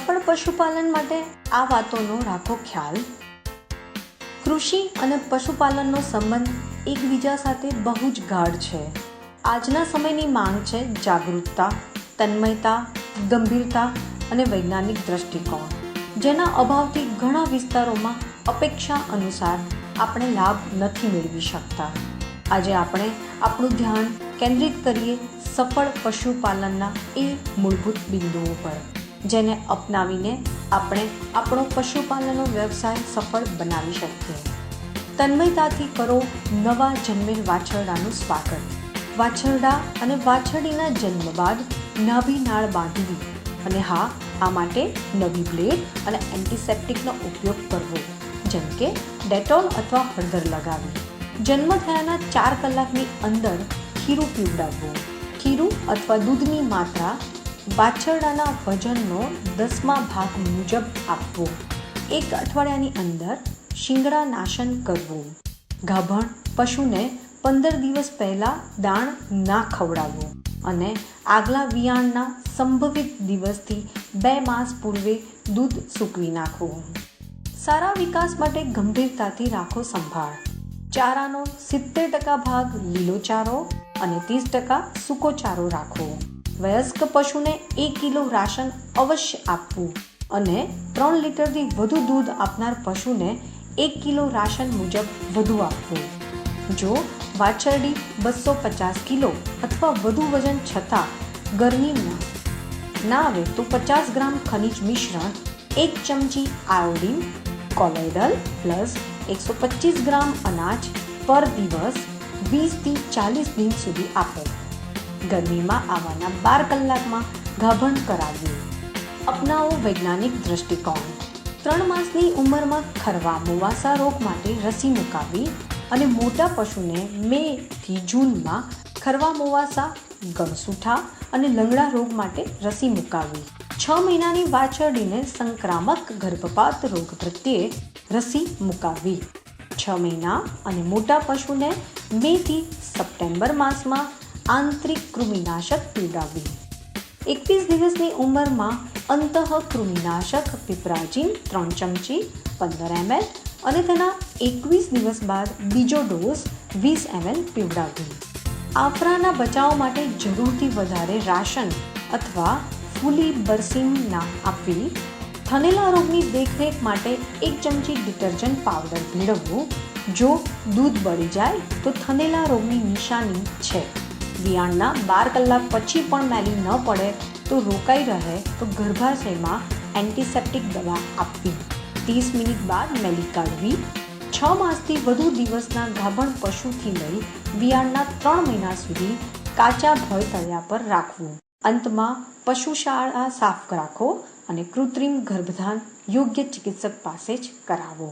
પશુપાલન માટે આ વાતોનો રાખો ખ્યાલ. કૃષિ અને પશુપાલનનો સંબંધ એકબીજા સાથે બહુ જ ગાઢ છે. આજના સમયની માંગ છે જાગૃતતા, તન્મયતા, ગંભીરતા અને વૈજ્ઞાનિક દ્રષ્ટિકોણ. જેના અભાવથી ઘણા વિસ્તારોમાં અપેક્ષા અનુસાર આપણે લાભ નથી મેળવી શકતા. આજે આપણે આપણું ધ્યાન કેન્દ્રિત કરીએ સફળ પશુપાલનના એ મૂળભૂત બિંદુઓ પર. જેને અપનાવીને આપણે આપણો પશુપાલનનો વ્યવસાય સફળ બનાવી શકીએ. તન્મયતાથી કરો નવા જન્મેલ વાછરડાનું સ્વાગત. વાછરડા અને વાછરડીના જન્મ બાદ નાભી નાળ બાંધવી અને હા, આ માટે નવી બ્લેડ અને એન્ટિસેપ્ટિકનો ઉપયોગ કરવો, જેમ કે ડેટોલ અથવા હળદર લગાવી જન્મ થયાના ચાર કલાકની અંદર ખીરું પીવડાવવું. ખીરું અથવા દૂધની માત્રા વાછરડાના વજનનો દસમા ભાગ મુજબ આપવો. એક અઠવાડિયાની અંદર શિંગડા નાશન કરવું. ગાભણ પશુને પંદર દિવસ પહેલાં દાણ ના ખવડાવવું અને આગલા વિયાણના સંભવિત દિવસથી બે માસ પૂર્વે દૂધ સૂકવી નાખવું સારા વિકાસ માટે ગંભીરતાથી રાખો સંભાળ. ચારાનો સિત્તેર ટકા ભાગ લીલો ચારો અને ત્રીસ ટકા સૂકો ચારો રાખવો વયસ્ક પશુને એક કિલો રાશન અવશ્ય આપવું અને ત્રણ લીટરથી વધુ દૂધ આપનાર પશુને એક કિલો રાશન મુજબ વધુ આપવું. જો વાછરડી બસો પચાસ કિલો અથવા વધુ વજન છતાં ગરમીમાં ના આવે તો પચાસ ગ્રામ ખનિજ મિશ્રણ, એક ચમચી આયોડિન, કોલોઇડલ પ્લસ એકસો પચીસ ગ્રામ અનાજ પર દિવસ વીસથી ચાલીસ દિન સુધી આપો. ગરમીમાં આવવાના બાર કલાકમાં ગાભણ કરાવ્યું. અપનાવો વૈજ્ઞાનિક દ્રષ્ટિકોણ. ત્રણ માસની ઉંમરમાં ખરવા મુવાસા રોગ માટે રસી મુકાવી અને મોટા પશુને મે થી જૂનમાં ખરવા મુવાસા, ગળસૂઠા અને લંગડા રોગ માટે રસી મુકાવી. છ મહિનાની વાછરડીને સંક્રામક ગર્ભપાત રોગ પ્રત્યે રસી મુકાવી. છ મહિના અને મોટા પશુને મેથી સપ્ટેમ્બર માસમાં આંતરિક કૃમિનાશક પીવડાવવી એકવીસ દિવસની ઉંમરમાં અંતઃ કૃમિનાશક પિપરાજીન ત્રણ ચમચી, પંદર એમએલ અને તેના એકવીસ દિવસ બાદ બીજો ડોઝ વીસ એમએલ પીવડાવવી આફરાના બચાવ માટે જરૂરથી વધારે રાશન અથવા ફૂલી બરસીમના આપવી, થનેલા રોગની દેખરેખ માટે એક ચમચી ડિટર્જન્ટ પાવડર ભેળવવું જો દૂધ બળી જાય તો થનેલા રોગની નિશાની છે. વિયાણના બાર કલાક પછી પણ મેલી ન પડે તો રોકાઈ રહે તો ગર્ભાશયમાં એન્ટિસેપ્ટિક દવા આપવી. ત્રીસ મિનિટ બાદ મેલી કાઢવી. છ માસથી વધુ દિવસના ગાભણ પશુથી લઈ વિયાણના ત્રણ મહિના સુધી કાચા ભય તળિયા પર રાખવું. અંતમાં પશુશાળા સાફ રાખો અને કૃત્રિમ ગર્ભધાન યોગ્ય ચિકિત્સક પાસે જ કરાવો.